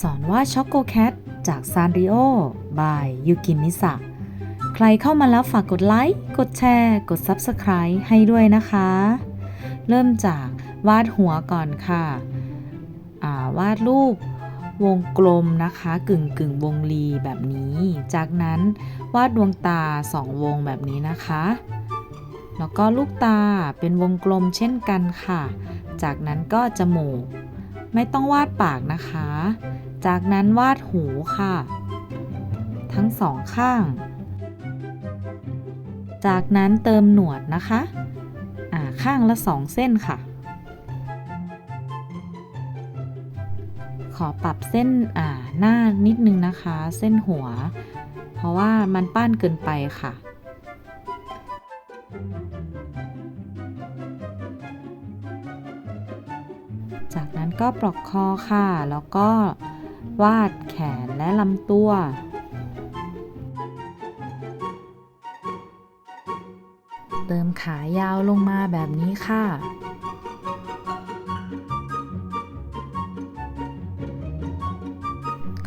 สอนว่าช็อกโกแคทจากซานริโอบายยูกิมิสะใครเข้ามาแล้วฝากกดไลค์ กดแชร์ กด Subscribe ให้ด้วยนะคะ เริ่มจากวาดหัวก่อนค่ะาวาดรูปวงกลมนะคะกึ่งกึ่งวงรีแบบนี้ จากนั้นวาดดวงตาสองวงแบบนี้นะคะ แล้วก็ลูกตาเป็นวงกลมเช่นกันค่ะ จากนั้นก็จมูก ไม่ต้องวาดปากนะคะ จากนั้นวาดหูค่ะ ทั้งสองข้าง จากนั้นเติมหนวดนะคะอ่าข้างละสองเส้นค่ะ ขอปรับเส้นอ่าหน้านิดนึงนะคะ เส้นหัว เพราะว่ามันป้านเกินไปค่ะจากนั้นก็ปลอกคอค่ะ แล้วก็ วาดแขนและลำตัว เติมขายาวลงมาแบบนี้ค่ะ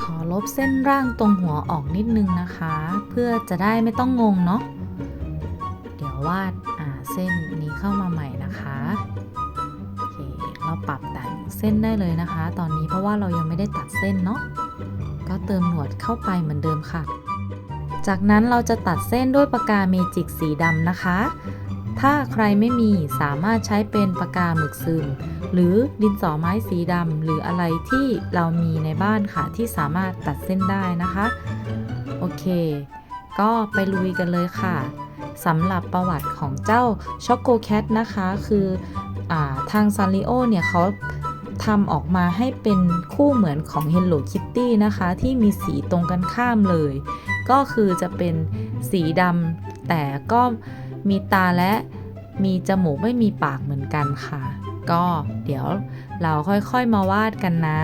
ขอลบเส้นร่างตรงหัวออกนิดนึงนะคะ เพื่อจะได้ไม่ต้องงงเนาะ เดี๋ยววาดเส้นนี้เข้ามาใหม่นะคะ เราปรับแต่งเส้นได้เลยนะคะ ตอนนี้เพราะว่าเรายังไม่ได้ตัดเส้นเนาะก็เติมหนวดเข้าไปเหมือนเดิมค่ะ จากนั้นเราจะตัดเส้นด้วยปากกาเมจิกสีดำนะคะ ถ้าใครไม่มีสามารถใช้เป็นปากกาหมึกซึมหรือดินสอไม้สีดำหรืออะไรที่เรามีในบ้านค่ะ ที่สามารถตัดเส้นได้นะคะ โอเค ก็ไปลุยกันเลยค่ะสำหรับประวัติของเจ้าช็อกโกแคทนะคะ คือ ทางซันริโอเนี่ยเขาทำออกมาให้เป็นคู่เหมือนของ Hello Kitty นะคะ ที่มีสีตรงกันข้ามเลย ก็คือจะเป็นสีดำแต่ก็มีตาและมีจมูกไม่มีปากเหมือนกันค่ะ ก็เดี๋ยวเราค่อยๆมาวาดกันนะ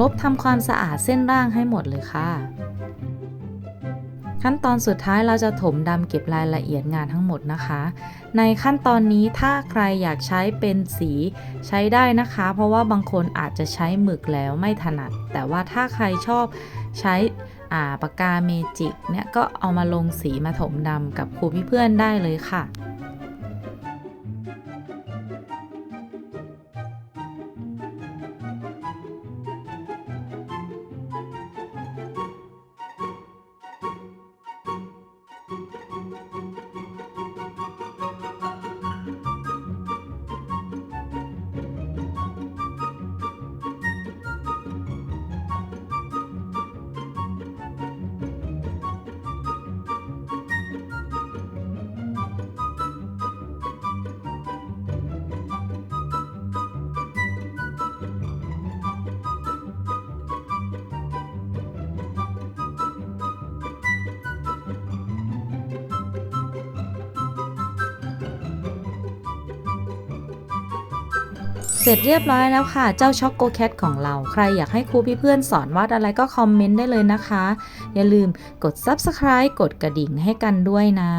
ลบทำความสะอาดเส้นร่างให้หมดเลยค่ะ ขั้นตอนสุดท้ายเราจะถมดำเก็บรายละเอียดงานทั้งหมดนะคะ ในขั้นตอนนี้ถ้าใครอยากใช้เป็นสีใช้ได้นะคะ เพราะว่าบางคนอาจจะใช้หมึกแล้วไม่ถนัด แต่ว่าถ้าใครชอบใช้ปากกาเมจิกเนี่ยก็เอามาลงสีมาถมดำกับครูพี่เพื่อนได้เลยค่ะ เสร็จเรียบร้อยแล้วค่ะ เจ้าช็อกโกแคทของเรา ใครอยากให้ครูพี่เพื่อนสอนวาดอะไรก็คอมเมนต์ได้เลยนะคะ อย่าลืมกด Subscribe กดกระดิ่งให้กันด้วยนะ